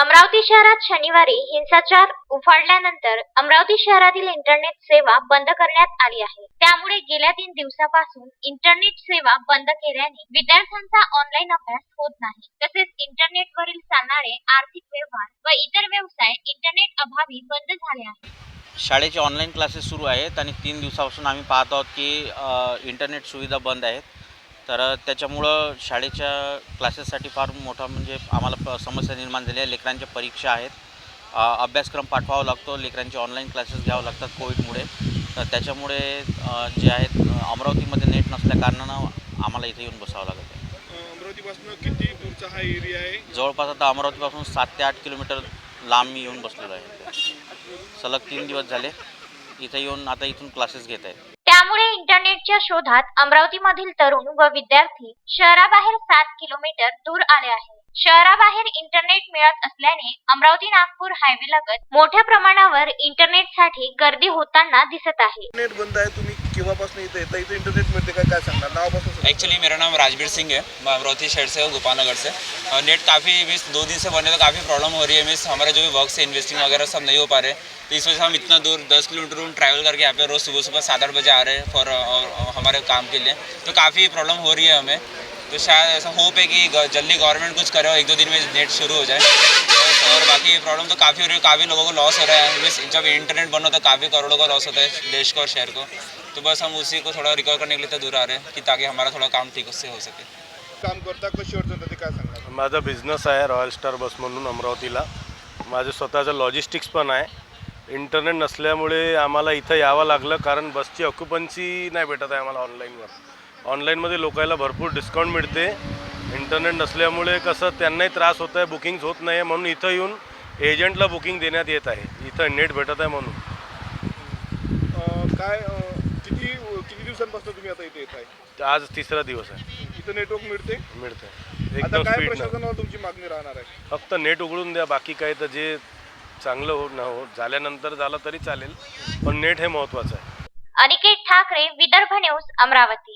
अमरावती शहरात शनिवारी हिंसाचार उफाळल्यानंतर अमरावती शहरातील इंटरनेट सेवा बंद करण्यात आली आहे. त्यामुळे गेल्या तीन दिवसापासून इंटरनेट सेवा बंद केल्याने विद्यार्थ्यांचा ऑनलाईन अभ्यास होत नाही. तसेच इंटरनेटवरील चालणारे आर्थिक व्यवहार व इतर व्यवसाय इंटरनेट अभावी बंद झाले आहेत. शाळेचे ऑनलाईन क्लासेस सुरू आहेत आणि तीन दिवसापासून आम्ही पाहत आहोत की इंटरनेट सुविधा बंद आहेत. तर त्याच्यामुळं शाळेच्या क्लासेससाठी फार मोठा म्हणजे आम्हाला प समस्या निर्माण झाली आहे. लेकरांच्या परीक्षा आहेत. अभ्यासक्रम पाठवावा लागतो. लेकरांचे ऑनलाईन क्लासेस घ्यावं लागतात कोविडमुळे तर त्याच्यामुळे जे आहेत अमरावतीमध्ये नेट नसल्या कारणानं आम्हाला इथे येऊन बसावं लागत आहे. अमरावतीपासून किती दूरचा हा एरिया आहे? जवळपास आता अमरावतीपासून सात ते आठ किलोमीटर लांब मी येऊन बसलेलो आहे सलग तीन दिवस झाले. इथे येऊन आता इथून क्लासेस घेत आहे. त्यामुळे शोधात अमरावतीमधील तरुण व विद्यार्थी शहराबाहेर सात किलोमीटर दूर आले आहेत. शहराबाहेर इंटरनेट मिळत असल्याने अमरावती नागपूर हायवे लगत मोठ्या प्रमाणावर इंटरनेटसाठी गर्दी होताना दिसत आहे. इंटरनेट बंद आहे तुम्ही केव्हापासून इथे येता? इथे इंटरनेट मिळते का? काय सांगणार? नावापासून. एक्चुअली मेरा नाम राजवीर सिंह है। मैं अमरावती शहर से हूँ गोपालनगर से। और नेट काफ़ी मीन्स दो दिन से बने तो काफ़ी प्रॉब्लम हो रही है। मीन्स हमारा जो भी वर्क है इन्वेस्टिंग वगैरह सब नहीं हो पा रहे। तो इस वजह से हम इतना दूर दस किलोमीटर दूर ट्रैवल करके यहाँ पे रोज़ सुबह सुबह सात आठ बजे आ रहे हैं फॉर और हमारे काम के लिए। तो काफ़ी प्रॉब्लम हो रही है हमें। तो शायद ऐसा होप है कि ग- जल्दी गवर्नमेंट कुछ करे और एक दो दिन में नेट शुरू हो जाए। तो और बाकी प्रॉब्लम तो काफ़ी हो रही है काफ़ी लोगों को लॉस हो रहा है। मीन्स जब इंटरनेट बंद होता है काफ़ी करोड़ों का लॉस होता है देश को और शहर को। तो बस हम उसी को थोड़ा रिकवर करने के लिए तो दूर आ रहे हैं कि ताकि हमारा थोड़ा काम ठीक उससे हो सके। काम करता कशी अडचण ते काय सांगणार माझा बिझनेस आहे रॉयल स्टार बस म्हणून अमरावतीला. माझं स्वतःचं लॉजिस्टिक्स पण आहे. इंटरनेट नसल्यामुळे आम्हाला इथं यावं लागलं कारण बसची ऑक्युपन्सी नाही भेटत आहे आम्हाला ऑनलाईनवर ऑनलाईनमध्ये लोकायला भरपूर डिस्काउंट मिळते. इंटरनेट नसल्यामुळे कसं त्यांनाही त्रास होत आहे बुकिंग्स होत नाही आहे म्हणून इथं येऊन एजंटला बुकिंग देण्यात येत आहे. इथं नेट भेटत आहे म्हणून. काय किती किती दिवसांपासून तुम्ही आता इथे येत आहे? आज तिसरा दिवस आहे. इथं नेटवर्क मिळते? मिळतं आता एकदम काय स्पीड प्रशासनाला तुमची मागणी राहणार आहे? फक्त नेट उघडून द्या बाकी काय तर जे चांगलं हो न हो झाल्यानंतर झालं तरी चालेल. पण नेट हे महत्त्वाचं आहे. अनिकेत ठाकरे विदर्भ न्यूज अमरावती.